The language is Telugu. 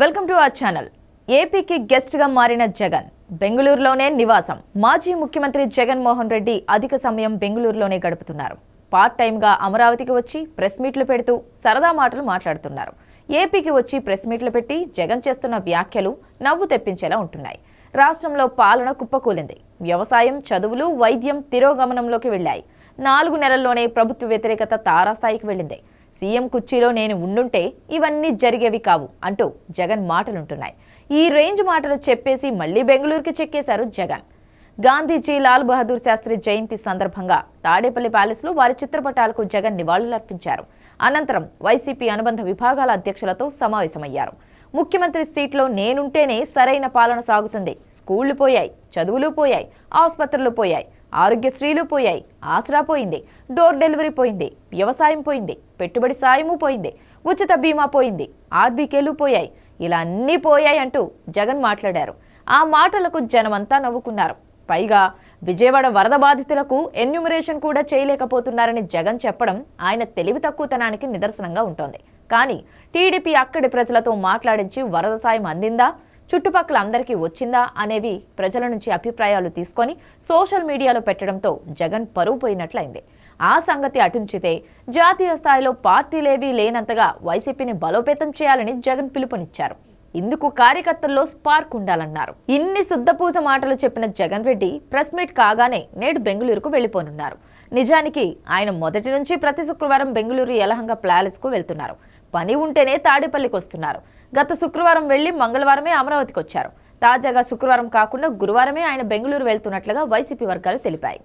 Welcome to our channel. ఏపీకి గెస్ట్గా మారిన జగన్ బెంగళూరులోనే నివాసం. మాజీ ముఖ్యమంత్రి జగన్మోహన్ రెడ్డి అధిక సమయం బెంగళూరులోనే గడుపుతున్నారు. పార్ట్ టైంగా అమరావతికి వచ్చి ప్రెస్ మీట్లు పెడుతూ సరదా మాటలు మాట్లాడుతున్నారు. ఏపీకి వచ్చి ప్రెస్ మీట్లు పెట్టి జగన్ చేస్తున్న వ్యాఖ్యలు నవ్వు తెప్పించేలా ఉంటున్నాయి. రాష్ట్రంలో పాలన కుప్పకూలింది. వ్యవసాయం చదువులు వైద్యం తిరోగమనంలోకి వెళ్ళాయి. నాలుగు నెలల్లోనే ప్రభుత్వ వ్యతిరేకత తారాస్థాయికి వెళ్ళింది. సీఎం కుర్చీలో నేను ఉండుంటే ఇవన్నీ జరిగేవి కావు అంటూ జగన్ మాటలుంటున్నాయి. ఈ రేంజ్ మాటలు చెప్పేసి మళ్ళీ బెంగళూరుకి చెక్కేశారు జగన్. గాంధీజీ లాల్ బహదూర్ శాస్త్రి జయంతి సందర్భంగా తాడేపల్లి ప్యాలెస్లో వారి చిత్రపటాలకు జగన్ నివాళులర్పించారు. అనంతరం వైసీపీ అనుబంధ విభాగాల అధ్యక్షులతో సమావేశమయ్యారు. ముఖ్యమంత్రి సీట్లో నేనుంటేనే సరైన పాలన సాగుతుంది. స్కూళ్ళు పోయాయి చదువులు పోయాయి ఆసుపత్రులు పోయాయి. ఆరోగ్యశ్రీలు పోయాయి. ఆసరా పోయింది. డోర్ డెలివరీ పోయింది. వ్యవసాయం పోయింది. పెట్టుబడి సాయము పోయింది. ఉచిత బీమా పోయింది. ఆర్బీకేలు పోయాయి. ఇలా అన్నీ పోయాయి అంటూ జగన్ మాట్లాడారు. ఆ మాటలకు జనమంతా నవ్వుకున్నారు. పైగా విజయవాడ వరద బాధితులకు ఎన్యూమరేషన్ కూడా చేయలేకపోతున్నారని జగన్ చెప్పడం ఆయన తెలివి తక్కువతనానికి నిదర్శనంగా ఉంటోంది. కానీ టీడీపీ అక్కడి ప్రజలతో మాట్లాడించి వరద సాయం అందిందా? చుట్టుపక్కల అందరికీ వచ్చిందా అనేవి ప్రజల నుంచి అభిప్రాయాలు తీసుకొని సోషల్ మీడియాలో పెట్టడంతో జగన్ పరువు పోయినట్లయింది. ఆ సంగతి అటుంచితే జాతీయ స్థాయిలో పార్టీలేవీ లేనంతగా వైసీపీని బలోపేతం చేయాలని జగన్ పిలుపునిచ్చారు. ఇందుకు కార్యకర్తల్లో స్పార్క్ ఉండాలన్నారు. ఇన్ని శుద్ధపూస మాటలు చెప్పిన జగన్ రెడ్డి ప్రెస్ మీట్ కాగానే నేడు బెంగళూరుకు వెళ్ళిపోనున్నారు నిజానికి ఆయన మొదటి నుంచి ప్రతి శుక్రవారం బెంగళూరు యలహంగ ప్యాలెస్కు వెళ్తున్నారు. పని ఉంటేనే తాడేపల్లికి వస్తున్నారు. గత శుక్రవారం వెళ్ళి మంగళవారమే అమరావతికి వచ్చారు. తాజాగా శుక్రవారం కాకుండా గురువారమే ఆయన బెంగళూరు వెళ్తున్నట్లుగా వైసీపీ వర్గాలు తెలిపాయి.